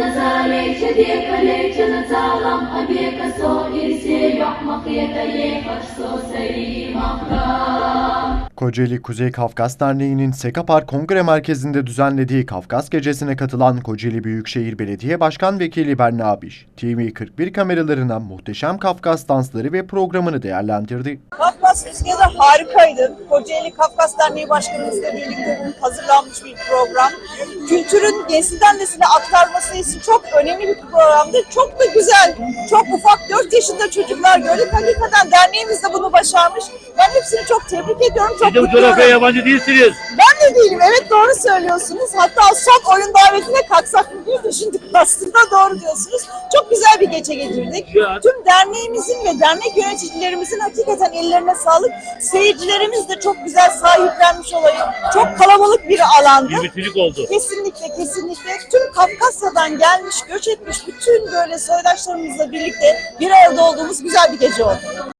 Назареча века леча на целом, а века со ирсея махета ехаш со serimahra. Kocaeli Kuzey Kafkas Derneği'nin Sekapar Kongre Merkezi'nde düzenlediği Kafkas Gecesi'ne katılan Kocaeli Büyükşehir Belediye Başkan Vekili Berna Abiş, TV41 kameralarına muhteşem Kafkas dansları ve programını değerlendirdi. Kafkas! Rüzgarı harikaydı. Kocaeli Kafkas Derneği Başkanımızla birlikte hazırlanmış bir program. Kültürün nesilden nesile aktarması için çok önemli bir programdı. Çok da güzel, çok ufak 4 yaşında çocuklar gördük. Hakikaten derneğimiz de bunu başarmış. Ben hepsini çok tebrik ediyorum. Çok mutluyum. coğrafyaya yabancı değilsiniz. Ben de değilim. Evet doğru söylüyorsunuz. Hatta son oyun davetine kalksak mı diye düşündük aslında. Doğru diyorsunuz. Gece geçirdik. Ya. Tüm derneğimizin ve dernek yöneticilerimizin hakikaten ellerine sağlık. Seyircilerimiz de çok güzel sahiplenmiş olayı. Çok kalabalık bir alandı. Bir bütünlük oldu. Kesinlikle kesinlikle tüm Kafkasya'dan gelmiş, göç etmiş bütün böyle soydaşlarımızla birlikte bir arada olduğumuz güzel bir gece oldu.